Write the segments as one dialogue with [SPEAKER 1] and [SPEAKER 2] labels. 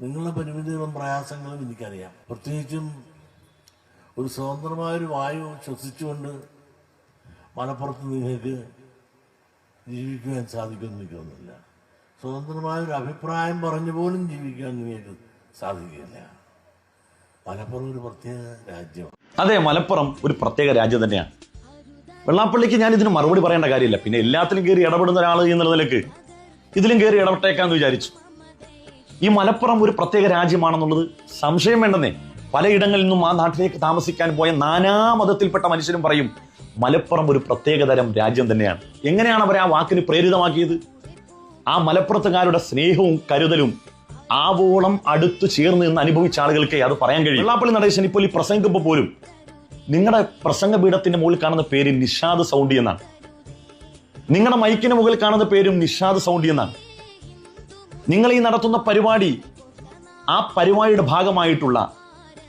[SPEAKER 1] നിങ്ങളുടെ പരിമിതികളും പ്രയാസങ്ങളും എനിക്കറിയാം. പ്രത്യേകിച്ചും ഒരു സ്വതന്ത്രമായൊരു വായു ശ്വസിച്ചുകൊണ്ട് മലപ്പുറത്ത് നിങ്ങൾക്ക് ജീവിക്കുവാൻ സാധിക്കുമെന്ന് എനിക്ക് തോന്നുന്നില്ല സ്വതന്ത്രമായൊരു അഭിപ്രായം പറഞ്ഞു പോലും ജീവിക്കാൻ നിങ്ങൾക്ക് സാധിക്കില്ല മലപ്പുറം ഒരു പ്രത്യേക രാജ്യമാണ്.
[SPEAKER 2] അതെ മലപ്പുറം ഒരു പ്രത്യേക രാജ്യം തന്നെയാണ്. വെള്ളാപ്പള്ളിക്ക് ഞാൻ ഇതിന് മറുപടി പറയേണ്ട കാര്യമില്ല. പിന്നെ എല്ലാത്തിലും കയറി ഇടപെടുന്ന ഒരാൾ എന്നുള്ള നിലയ്ക്ക് ഇതിലും കയറി ഇടപെട്ടേക്കാന്ന് വിചാരിച്ചു. ഈ മലപ്പുറം ഒരു പ്രത്യേക രാജ്യമാണെന്നുള്ളത് സംശയം വേണ്ടെന്നേ. പലയിടങ്ങളിൽ നിന്നും ആ നാട്ടിലേക്ക് താമസിക്കാൻ പോയ നാനാ മതത്തിൽപ്പെട്ട മനുഷ്യരും പറയും മലപ്പുറം ഒരു പ്രത്യേകതരം രാജ്യം തന്നെയാണ്. എങ്ങനെയാണ് അവർ ആ വാക്കിന് പ്രേരിതമാക്കിയത്? ആ മലപ്പുറത്തുകാരുടെ സ്നേഹവും കരുതലും ആവോളം അടുത്തു ചേർന്ന് നിന്ന് അനുഭവിച്ച ആളുകൾക്ക് അത് പറയാൻ കഴിയും. വെള്ളാപ്പള്ളി നടേശൻ ഇപ്പോൾ ഈ പ്രസംഗിക്കുമ്പോൾ പോലും നിങ്ങളുടെ പ്രസംഗ പീഠത്തിന്റെ മുകളിൽ കാണുന്ന പേര് നിഷാദ് സൗണ്ടി എന്നാണ്. നിങ്ങളുടെ മൈക്കിന് മുകളിൽ കാണുന്ന പേരും നിഷാദ് സൗണ്ടി എന്നാണ്. നിങ്ങൾ ഈ നടത്തുന്ന പരിപാടി ആ പരിപാടിയുടെ ഭാഗമായിട്ടുള്ള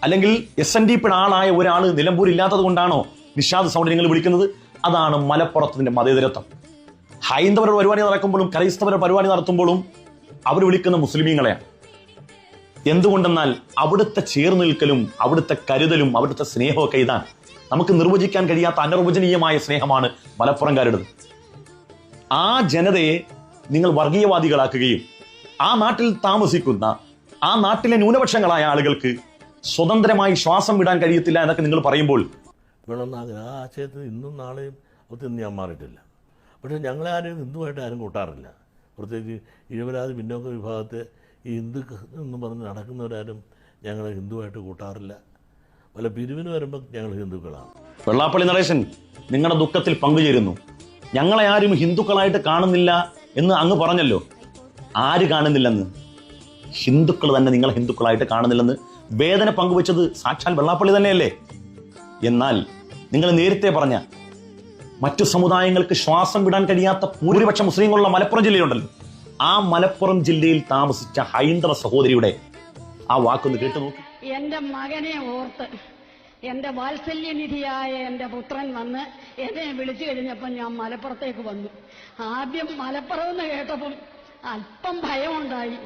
[SPEAKER 2] അല്ലെങ്കിൽ എസ് എൻ ഡി പി ആളായ ഒരാൾ നിലമ്പൂർ ഇല്ലാത്തത് കൊണ്ടാണോ നിഷാദ് സൗണ്ട് നിങ്ങൾ വിളിക്കുന്നത്? അതാണ് മലപ്പുറത്തിന്റെ മതേതരത്വം. ഹൈന്ദവരുടെ പരിപാടി നടക്കുമ്പോഴും ക്രൈസ്തവരുടെ പരിപാടി നടത്തുമ്പോഴും അവർ വിളിക്കുന്ന മുസ്ലിമീങ്ങളെയാണ്. എന്തുകൊണ്ടെന്നാൽ അവിടുത്തെ ചേർന്നിൽക്കലും അവിടുത്തെ കരുതലും അവിടുത്തെ സ്നേഹമൊക്കെ ഇതാണ്. നമുക്ക് നിർവചിക്കാൻ കഴിയാത്ത അനിർവചനീയമായ സ്നേഹമാണ് മലപ്പുറംകാരുടേത്. ആ ജനതയെ നിങ്ങൾ വർഗീയവാദികളാക്കുകയും ആ നാട്ടിൽ താമസിക്കുന്ന ആ നാട്ടിലെ ന്യൂനപക്ഷങ്ങളായ ആളുകൾക്ക് സ്വതന്ത്രമായി ശ്വാസം വിടാൻ കഴിയത്തില്ല എന്നൊക്കെ നിങ്ങൾ പറയുമ്പോൾ
[SPEAKER 1] വേണമെന്നാകും ആ ആശയത്തിൽ ഇന്നും നാളെയും ഒത്തിരി ഞാൻ മാറിയിട്ടില്ല. പക്ഷേ ഞങ്ങളെ ആരും ഹിന്ദുവായിട്ട് ആരും കൂട്ടാറില്ല. പ്രത്യേകിച്ച് ഇഴവരാതി പിന്നോക്ക വിഭാഗത്തെ ഈ ഹിന്ദു എന്ന് പറഞ്ഞ് നടക്കുന്നവരാരും ഞങ്ങളെ ഹിന്ദുവായിട്ട് കൂട്ടാറില്ല. വല്ല പിരിവിന് വരുമ്പോൾ ഞങ്ങൾ ഹിന്ദുക്കളാണ്.
[SPEAKER 2] വെള്ളാപ്പള്ളി നടേശൻ നിങ്ങളുടെ ദുഃഖത്തിൽ പങ്കുചേരുന്നു. ഞങ്ങളെ ആരും ഹിന്ദുക്കളായിട്ട് കാണുന്നില്ല എന്ന് അങ്ങ് പറഞ്ഞല്ലോ. ആര് കാണുന്നില്ലെന്ന്? ഹിന്ദുക്കൾ തന്നെ നിങ്ങളെ ഹിന്ദുക്കളായിട്ട് കാണുന്നില്ലെന്ന് വേദന പങ്കുവച്ചത് സാക്ഷാൽ വെള്ളാപ്പള്ളി തന്നെയല്ലേ? എന്നാൽ നിങ്ങൾ നേരത്തെ പറഞ്ഞ മറ്റു സമുദായങ്ങൾക്ക് ശ്വാസം വിടാൻ കഴിയാത്ത ഭൂരിപക്ഷ മുസ്ലിങ്ങളുള്ള മലപ്പുറം ജില്ലയുണ്ടല്ലോ ആ മലപ്പുറം ജില്ലയിൽ താമസിച്ച ഹൈന്ദവ സഹോദരിയുടെ ആ വാക്കൊന്ന് കേട്ടു നോക്കി.
[SPEAKER 3] എന്റെ മകനെ ഓർത്ത് എന്റെ വാത്സല്യനിധിയായ എന്റെ പുത്രൻ വന്ന് എന്നെ വിളിച്ചു കഴിഞ്ഞപ്പോൾ ഞാൻ മലപ്പുറത്തേക്ക് വന്നു. ആദ്യം മലപ്പുറം എന്ന് കേട്ടപ്പം അല്പം ഭയമുണ്ടായി.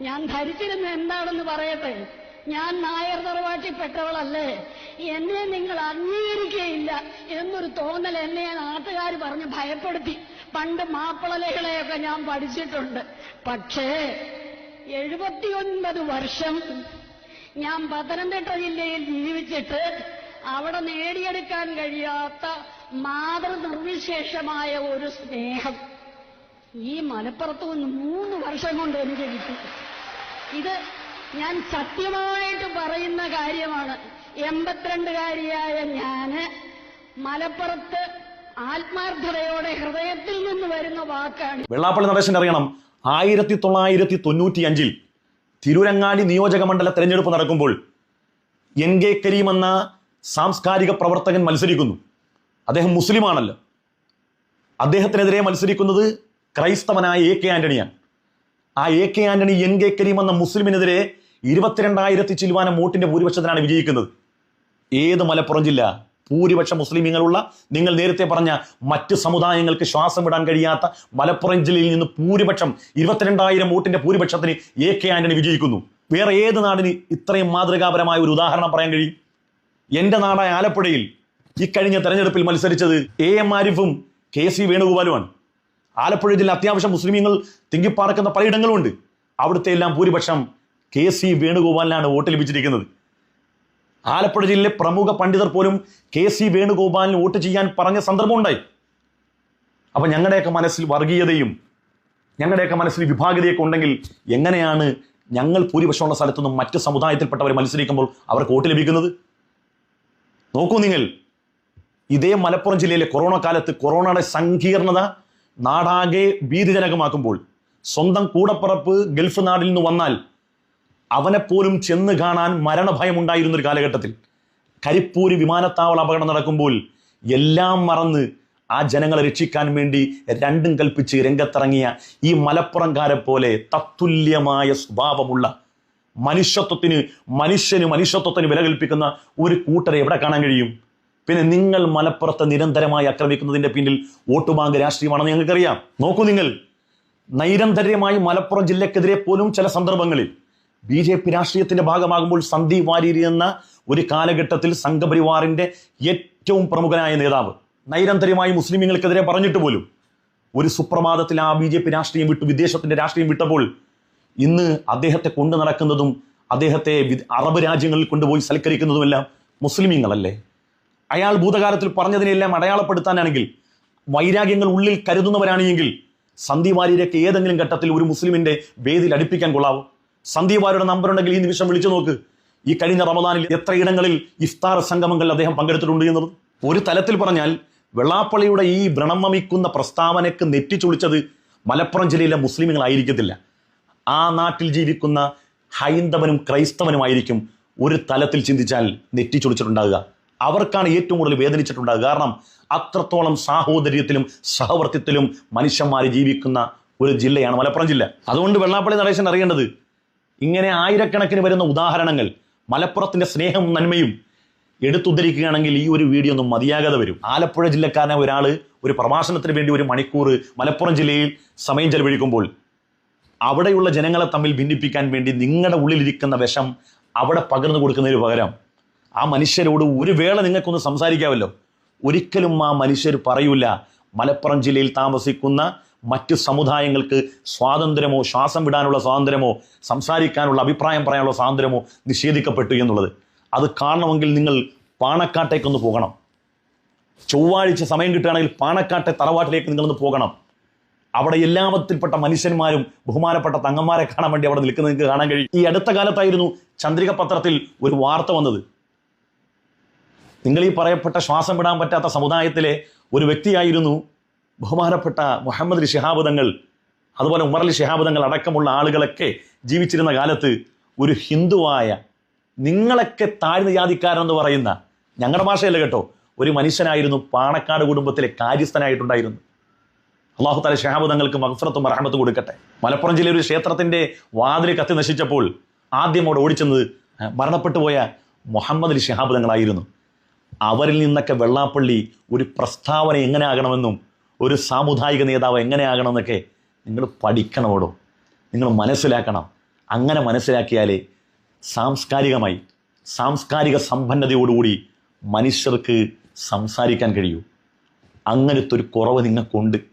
[SPEAKER 3] ഞാൻ ധരിച്ചിരുന്ന എന്താണെന്ന് പറയട്ടെ? ഞാൻ നായർ തറവാട്ടിൽപ്പെട്ടവളല്ലേ? എന്നെ നിങ്ങൾ അംഗീകരിക്കുകയില്ല എന്നൊരു തോന്നൽ എന്നെ നാട്ടുകാർ പറഞ്ഞ് ഭയപ്പെടുത്തി. പണ്ട് മാപ്പിളലകളെയൊക്കെ ഞാൻ പഠിച്ചിട്ടുണ്ട്. പക്ഷേ എഴുപത്തിയൊൻപത് വർഷം ഞാൻ പത്തനംതിട്ട ജില്ലയിൽ ജീവിച്ചിട്ട് അവിടെ നേടിയെടുക്കാൻ കഴിയാത്ത മാതൃനിർവിശേഷമായ ഒരു സ്നേഹം. ഈ മലപ്പുറത്ത് നിന്ന് മൂന്ന് വർഷം കൊണ്ട് എനിക്ക് കിട്ടി. ഇത് ഞാൻ സത്യമായിട്ട് പറയുന്ന കാര്യമാണ്. എൺപത്തിരണ്ടുകാരിയായ ഞാൻ മലപ്പുറത്ത് ആത്മാർത്ഥതയോടെ ഹൃദയത്തിൽ നിന്ന് വരുന്ന വാക്കാണ്.
[SPEAKER 2] വെള്ളാപ്പള്ളി നടേശൻ അറിയണം. ആയിരത്തി തൊള്ളായിരത്തി തൊണ്ണൂറ്റി അഞ്ചിൽ തിരൂരങ്ങാടി നിയോജക മണ്ഡല തെരഞ്ഞെടുപ്പ് നടക്കുമ്പോൾ എൻ കെ കരീം എന്ന സാംസ്കാരിക പ്രവർത്തകൻ മത്സരിക്കുന്നു. അദ്ദേഹം മുസ്ലിമാണല്ലോ. അദ്ദേഹത്തിനെതിരെ മത്സരിക്കുന്നത് ക്രൈസ്തവനായ എ കെ ആന്റണിയാണ്. ആ A K Antony N K Karim എന്ന മുസ്ലിമിനെതിരെ ഇരുപത്തിരണ്ടായിരത്തി ചില്ലുവാനം വോട്ടിന്റെ ഭൂരിപക്ഷത്തിനാണ് വിജയിക്കുന്നത്. ഏത് മലപ്പുറം ജില്ല ഭൂരിപക്ഷ മുസ്ലിമീങ്ങളുള്ള നിങ്ങൾ നേരത്തെ പറഞ്ഞ മറ്റ് സമുദായങ്ങൾക്ക് ശ്വാസം വിടാൻ കഴിയാത്ത മലപ്പുറം ജില്ലയിൽ നിന്ന് ഭൂരിപക്ഷം ഇരുപത്തിരണ്ടായിരം വോട്ടിന്റെ ഭൂരിപക്ഷത്തിന് എ കെ ആന്റണി വിജയിക്കുന്നു. വേറെ ഏത് നാടിന് ഇത്രയും മാതൃകാപരമായ ഒരു ഉദാഹരണം പറയാൻ കഴിയും? എന്റെ നാടായ ആലപ്പുഴയിൽ ഇക്കഴിഞ്ഞ തെരഞ്ഞെടുപ്പിൽ മത്സരിച്ചത് എ എം ആരിഫും കെ സി വേണുഗോപാലുമാണ്. ആലപ്പുഴ ജില്ല അത്യാവശ്യം മുസ്ലിമീങ്ങൾ തിങ്ങിപ്പാർക്കുന്ന പലയിടങ്ങളുമുണ്ട്. അവിടുത്തെ എല്ലാം ഭൂരിപക്ഷം കെ സി വേണുഗോപാലിനാണ് വോട്ട് ലഭിച്ചിരിക്കുന്നത്. ആലപ്പുഴ ജില്ലയിലെ പ്രമുഖ പണ്ഡിതർ പോലും കെ സി വേണുഗോപാലിന് വോട്ട് ചെയ്യാൻ പറഞ്ഞ സന്ദർഭമുണ്ടായി. അപ്പൊ ഞങ്ങളുടെയൊക്കെ മനസ്സിൽ വർഗീയതയും ഞങ്ങളുടെയൊക്കെ മനസ്സിൽ വിഭാഗതയൊക്കെ ഉണ്ടെങ്കിൽ എങ്ങനെയാണ് ഞങ്ങൾ ഭൂരിപക്ഷമുള്ള സ്ഥലത്തുനിന്നും മറ്റ് സമുദായത്തിൽപ്പെട്ടവർ മത്സരിക്കുമ്പോൾ അവർക്ക് വോട്ട് ലഭിക്കുന്നത്? നോക്കൂ നിങ്ങൾ ഇതേ മലപ്പുറം ജില്ലയിലെ കൊറോണ കാലത്ത് കൊറോണയുടെ സങ്കീർണത നാടാകെ ഭീതിജനകമാക്കുമ്പോൾ സ്വന്തം കൂടപ്പറപ്പ് ഗൾഫ് നാടിൽ നിന്ന് വന്നാൽ അവനെപ്പോലും ചെന്ന് കാണാൻ മരണഭയം ഉണ്ടായിരുന്ന ഒരു കാലഘട്ടത്തിൽ. കരിപ്പൂര് വിമാനത്താവള അപകടം നടക്കുമ്പോൾ എല്ലാം മറന്ന് ആ ജനങ്ങളെ രക്ഷിക്കാൻ വേണ്ടി രണ്ടും കൽപ്പിച്ച് രംഗത്തിറങ്ങിയ ഈ മലപ്പുറംകാരെ പോലെ തത്തുല്യമായ സ്വഭാവമുള്ള മനുഷ്യത്വത്തിന് മനുഷ്യന് മനുഷ്യത്വത്തിന് വില കൽപ്പിക്കുന്ന ഒരു കൂട്ടരെ എവിടെ കാണാൻ കഴിയും? പിന്നെ നിങ്ങൾ മലപ്പുറത്തെ നിരന്തരമായി ആക്രമിക്കുന്നതിന്റെ പിന്നിൽ വോട്ട് ബാങ്ക് രാഷ്ട്രീയമാണെന്ന് ഞങ്ങൾക്കറിയാം. നോക്കൂ നിങ്ങൾ. നൈരന്തര്യമായി മലപ്പുറം ജില്ലക്കെതിരെ പോലും ചില സന്ദർഭങ്ങളിൽ ബി ജെ പി രാഷ്ട്രീയത്തിന്റെ ഭാഗമാകുമ്പോൾ സന്ദീപ് വാര്യരി എന്ന ഒരു കാലഘട്ടത്തിൽ സംഘപരിവാറിന്റെ ഏറ്റവും പ്രമുഖനായ നേതാവ് നൈരന്തര്യമായി മുസ്ലിമുകൾക്കെതിരെ പറഞ്ഞിട്ട് പോലും ഒരു സുപ്രഭാതത്തിൽ ആ ബി ജെ പി രാഷ്ട്രീയം വിട്ടു വിദേശത്തിന്റെ രാഷ്ട്രീയം വിട്ടപ്പോൾ ഇന്ന് അദ്ദേഹത്തെ കൊണ്ടു നടക്കുന്നതും അദ്ദേഹത്തെ അറബ് രാജ്യങ്ങളിൽ കൊണ്ടുപോയി സൽക്കരിക്കുന്നതുമെല്ലാം മുസ്ലിമീങ്ങളല്ലേ? അയാൾ ഭൂതകാലത്തിൽ പറഞ്ഞതിനെല്ലാം അടയാളപ്പെടുത്താനാണെങ്കിൽ വൈരാഗ്യങ്ങൾ ഉള്ളിൽ കരുതുന്നവരാണെങ്കിൽ സന്ദീപ് വാര്യരൊക്കെ ഏതെങ്കിലും ഘട്ടത്തിൽ ഒരു മുസ്ലിമിന്റെ വേദിയിൽ അടുപ്പിക്കാൻ കൊള്ളാവൂ. സന്ദീപ് വാര്യരുടെ നമ്പർ ഉണ്ടെങ്കിൽ ഈ നിമിഷം വിളിച്ചു നോക്ക്. ഈ കഴിഞ്ഞ റമദാനിൽ എത്ര ഇടങ്ങളിൽ ഇഫ്താർ സംഗമങ്ങളിൽ അദ്ദേഹം പങ്കെടുത്തിട്ടുണ്ട് എന്നത്? ഒരു തലത്തിൽ പറഞ്ഞാൽ വെള്ളാപ്പള്ളിയുടെ ഈ ഭ്രണമിക്കുന്ന പ്രസ്താവനയ്ക്ക് നെറ്റിച്ചുളിച്ചത് മലപ്പുറം ജില്ലയിലെ മുസ്ലിമുകളായിരിക്കത്തില്ല. ആ നാട്ടിൽ ജീവിക്കുന്ന ഹൈന്ദവനും ക്രൈസ്തവനുമായിരിക്കും ഒരു തലത്തിൽ ചിന്തിച്ചാൽ നെറ്റിച്ചുളിച്ചിട്ടുണ്ടാകുക. അവർക്കാണ് ഏറ്റവും കൂടുതൽ വേദനിച്ചിട്ടുണ്ടാകുക കാരണം അത്രത്തോളം സാഹോദര്യത്തിലും സഹവർത്തിത്വത്തിലും മനുഷ്യന്മാർ ജീവിക്കുന്ന ഒരു ജില്ലയാണ് മലപ്പുറം ജില്ല. അതുകൊണ്ട് വെള്ളാപ്പള്ളി നടേശൻ അറിയേണ്ടത് ഇങ്ങനെ ആയിരക്കണക്കിന് വരുന്ന ഉദാഹരണങ്ങൾ മലപ്പുറത്തിന്റെ സ്നേഹവും നന്മയും എടുത്തുദ്ധരിക്കുകയാണെങ്കിൽ ഈ ഒരു വീഡിയോ ഒന്നും മതിയാകാതെ വരും. ആലപ്പുഴ ജില്ലക്കാരനെ ഒരാൾ ഒരു പ്രഭാഷണത്തിന് വേണ്ടി ഒരു മണിക്കൂർ മലപ്പുറം ജില്ലയിൽ സമയം ചെലവഴിക്കുമ്പോൾ അവിടെയുള്ള ജനങ്ങളെ തമ്മിൽ ഭിന്നിപ്പിക്കാൻ വേണ്ടി നിങ്ങളുടെ ഉള്ളിലിരിക്കുന്ന വിഷം അവിടെ പകർന്നു കൊടുക്കുന്നതിന് പകരം ആ മനുഷ്യരോട് ഒരു വേള നിങ്ങൾക്കൊന്ന് സംസാരിക്കാമല്ലോ. ഒരിക്കലും ആ മനുഷ്യർ പറയൂല മലപ്പുറം ജില്ലയിൽ താമസിക്കുന്ന മറ്റ് സമുദായങ്ങൾക്ക് സ്വാതന്ത്ര്യമോ ശ്വാസം വിടാനുള്ള സ്വാതന്ത്ര്യമോ സംസാരിക്കാനുള്ള അഭിപ്രായം പറയാനുള്ള സ്വാതന്ത്ര്യമോ നിഷേധിക്കപ്പെട്ടു എന്നുള്ളത്. അത് കാണണമെങ്കിൽ നിങ്ങൾ പാണക്കാട്ടേക്കൊന്ന് പോകണം. ചൊവ്വാഴ്ച സമയം കിട്ടുകയാണെങ്കിൽ പാണക്കാട്ടെ തറവാട്ടിലേക്ക് നിങ്ങളൊന്ന് പോകണം. അവിടെ എല്ലാമത്തിൽപ്പെട്ട മനുഷ്യന്മാരും ബഹുമാനപ്പെട്ട തങ്ങന്മാരെ കാണാൻ വേണ്ടി അവിടെ നിൽക്കുന്നത് നിങ്ങൾക്ക് കാണാൻ കഴിയും. ഈ അടുത്ത കാലത്തായിരുന്നു ചന്ദ്രിക പത്രത്തിൽ ഒരു വാർത്ത വന്നത്. നിങ്ങൾ ഈ പറയപ്പെട്ട ശ്വാസം വിടാൻ പറ്റാത്ത സമുദായത്തിലെ ഒരു വ്യക്തിയായിരുന്നു ബഹുമാനപ്പെട്ട മുഹമ്മദ് അലി ശിഹാബ് തങ്ങൾ. അതുപോലെ ഉമർ അലി ശിഹാബ് തങ്ങൾ അടക്കമുള്ള ആളുകളൊക്കെ ജീവിച്ചിരുന്ന കാലത്ത് ഒരു ഹിന്ദുവായ നിങ്ങളൊക്കെ താഴ്ന്ന ജാതിക്കാരെന്ന് പറയുന്ന ഞങ്ങളുടെ ഭാഷയല്ല കേട്ടോ ഒരു മനുഷ്യനായിരുന്നു പാണക്കാട് കുടുംബത്തിലെ കാര്യസ്ഥനായിട്ടുണ്ടായിരുന്നു. അള്ളാഹു താല ഷഹാബ് തങ്ങൾക്ക് മഹഫറത്തും റഹമത്തും കൊടുക്കട്ടെ. മലപ്പുറം ജില്ലയിൽ ഒരു ക്ഷേത്രത്തിന്റെ വാതിൽ കത്തി നശിച്ചപ്പോൾ ആദ്യം അവിടെ ഓടിച്ചെന്നത് മരണപ്പെട്ടുപോയ മുഹമ്മദ് അലി ഷഹാബ് തങ്ങളായിരുന്നു. അവരിൽ നിന്നൊക്കെ വെള്ളാപ്പള്ളി ഒരു പ്രസ്താവന എങ്ങനെ ആകണമെന്നും ഒരു സാമുദായിക നേതാവ് എങ്ങനെ ആകണമെന്നൊക്കെ നിങ്ങൾ പഠിക്കണമോടോ? നിങ്ങൾ മനസ്സിലാക്കണം. അങ്ങനെ മനസ്സിലാക്കിയാലേ സാംസ്കാരികമായി സാംസ്കാരിക സമ്പന്നതയോടുകൂടി മനുഷ്യർക്ക് സംസാരിക്കാൻ കഴിയൂ. അങ്ങനത്തെ ഒരു കുറവ് നിങ്ങൾക്കുണ്ട്.